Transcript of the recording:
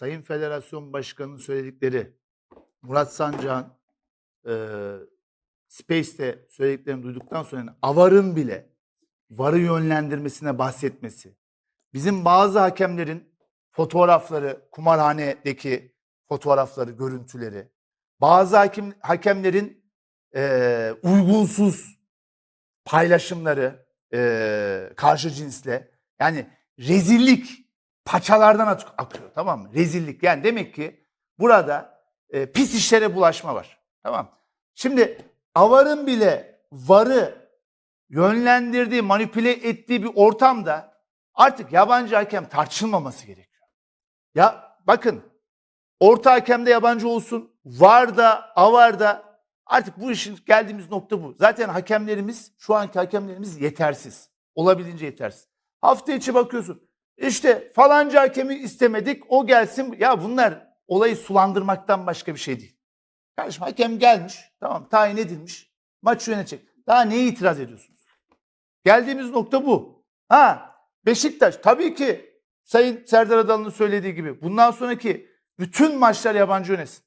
Sayın Federasyon Başkanı'nın söyledikleri, Murat Sancak'ın e, Space'te söylediklerini duyduktan sonra yani AVAR'ın bile VAR'ı yönlendirmesine bahsetmesi, bizim bazı hakemlerin fotoğrafları, kumarhanedeki fotoğrafları, görüntüleri, bazı hakim, hakemlerin e, uygunsuz paylaşımları e, karşı cinsle yani rezillik paçalardan akıyor tamam mı? Rezillik yani demek ki burada e, pis işlere bulaşma var. Tamam. Şimdi avarın bile varı yönlendirdiği, manipüle ettiği bir ortamda artık yabancı hakem tartışılmaması gerekiyor. Ya bakın orta hakemde yabancı olsun, var da, avar da artık bu işin geldiğimiz nokta bu. Zaten hakemlerimiz, şu anki hakemlerimiz yetersiz. Olabildiğince yetersiz. Hafta içi bakıyorsun. İşte falanca hakemi istemedik, o gelsin. Ya bunlar olayı sulandırmaktan başka bir şey değil. Kardeşim hakem gelmiş, tamam tayin edilmiş, maç yönetecek. Daha neye itiraz ediyorsunuz? Geldiğimiz nokta bu. Ha Beşiktaş tabii ki Sayın Serdar Adalı'nın söylediği gibi bundan sonraki bütün maçlar yabancı yönetsin.